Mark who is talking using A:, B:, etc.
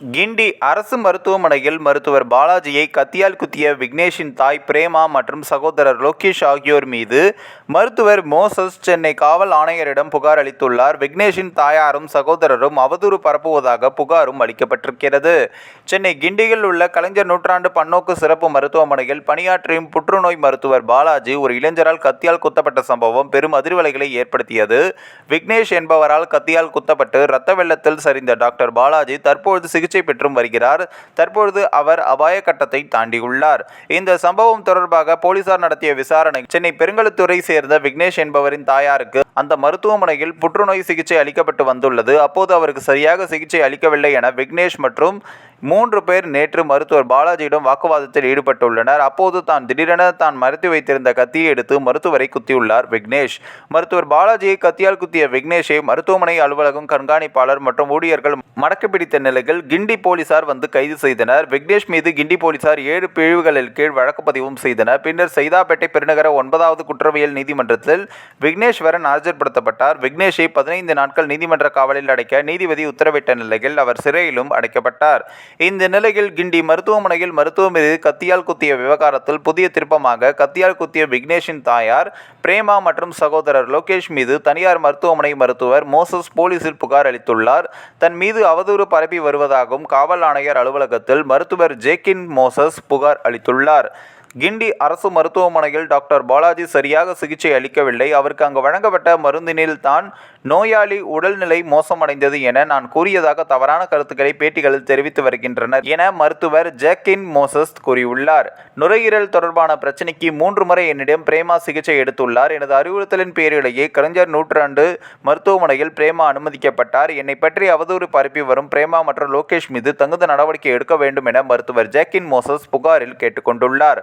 A: கிண்டி அரசு மருத்துவமனையில் மருத்துவர் பாலாஜியை கத்தியால் குத்திய விக்னேஷின் தாய் பிரேமா மற்றும் சகோதரர் லோகேஷ் ஆகியோர் மீது மருத்துவர் மோசஸ் சென்னை காவல் ஆணையரிடம் புகார் அளித்துள்ளார். விக்னேஷின் தாயாரும் சகோதரரும் அவதூறு பரப்புவதாக புகாரும் அளிக்கப்பட்டிருக்கிறது. சென்னை கிண்டியில் உள்ள கலைஞர் நூற்றாண்டு பன்னோக்கு சிறப்பு மருத்துவமனையில் பணியாற்றியும் புற்றுநோய் மருத்துவர் பாலாஜி ஒரு இளைஞரால் கத்தியால் குத்தப்பட்ட சம்பவம் பெரும் அதிர்வலைகளை ஏற்படுத்தியது. விக்னேஷ் என்பவரால் கத்தியால் குத்தப்பட்டு இரத்த வெள்ளத்தில் சரிந்த டாக்டர் பாலாஜி தற்பொழுது சிகிச்சை சிகிச்சை பெற்றும் வருகிறார். தற்பொழுது அவர் அபாய கட்டத்தை தாண்டியுள்ளார். இந்த சம்பவம் தொடர்பாக போலீசார் நடத்திய விசாரணை சென்னை பெருங்கலுத்துறை சேர்ந்த விக்னேஷ் என்பவரின் தாயாருக்கு அந்த மருத்துவமனையில் புற்றுநோய் சிகிச்சை அளிக்கப்பட்டு வந்துள்ளது. அப்போது அவருக்கு சரியாக சிகிச்சை அளிக்கவில்லை என விக்னேஷ் மற்றும் மூன்று பேர் நேற்று மருத்துவர் பாலாஜியிடம் வாக்குவாதத்தில் ஈடுபட்டுள்ளனர். அப்போது தான் திடீரென தான் மறைத்து வைத்திருந்த கத்தியை எடுத்து மருத்துவரை குத்தியுள்ளார் விக்னேஷ். மருத்துவர் பாலாஜியை கத்தியால் குத்திய விக்னேஷை மருத்துவமனை அலுவலகம் கண்காணிப்பாளர் மற்றும் ஊழியர்கள் மடக்கு பிடித்த நிலையில் கிண்டி போலீசார் வந்து கைது செய்தனர். விக்னேஷ் மீது கிண்டி போலீசார் ஏழு பிரிவுகளில் கீழ் வழக்கு பதிவும் செய்தனர். பின்னர் சைதாப்பேட்டை பெருநகர ஒன்பதாவது குற்றவியல் நீதிமன்றத்தில் விக்னேஸ்வரன் ஆஜர்படுத்தப்பட்டார். விக்னேஷை பதினைந்து நாட்கள் நீதிமன்ற காவலில் அடைக்க நீதிபதி உத்தரவிட்ட நிலையில் அவர் சிறையிலும் அடைக்கப்பட்டார். இந்த நிலையில் கிண்டி மருத்துவமனையில் மருத்துவ மீது கத்தியால் குத்திய விவகாரத்தில் புதிய திருப்பமாக கத்தியால் குத்திய விக்னேஷின் தாயார் பிரேமா மற்றும் சகோதரர் லோகேஷ் மீது தனியார் மருத்துவமனை மருத்துவர் மோசஸ் போலீசில் புகார் அளித்துள்ளார். தன் மீது அவதூறு பரப்பி வருவதாகவும் காவல் ஆணையர் அலுவலகத்தில் மருத்துவர் ஜேக்கின் மோசஸ் புகார் அளித்துள்ளார். கிண்டி அரசு மருத்துவமனையில் டாக்டர் பாலாஜி சரியாக சிகிச்சை அளிக்கவில்லை. அவருக்கு அங்கு வழங்கப்பட்ட மருந்தினில் தான் நோயாளி உடல்நிலை மோசமடைந்தது என நான் கூறியதாக தவறான கருத்துக்களை பேட்டிகளில் தெரிவித்து வருகின்றனர் என மருத்துவர் ஜேக்கின் மோசஸ் கூறியுள்ளார். நுரையீரல் தொடர்பான பிரச்சினைக்கு மூன்று முறை என்னிடம் பிரேமா சிகிச்சை எடுத்துள்ளார். எனது அறிவுறுத்தலின் பேரிலேயே கலைஞர் நூற்றாண்டு மருத்துவமனையில் பிரேமா அனுமதிக்கப்பட்டார். என்னை பற்றி அவதூறு பரப்பி வரும் பிரேமா மற்றும் லோகேஷ் மீது தகுந்த நடவடிக்கை எடுக்க வேண்டும் என மருத்துவர் ஜேக்கின் மோசஸ் புகாரில் கேட்டுக்கொண்டுள்ளார்.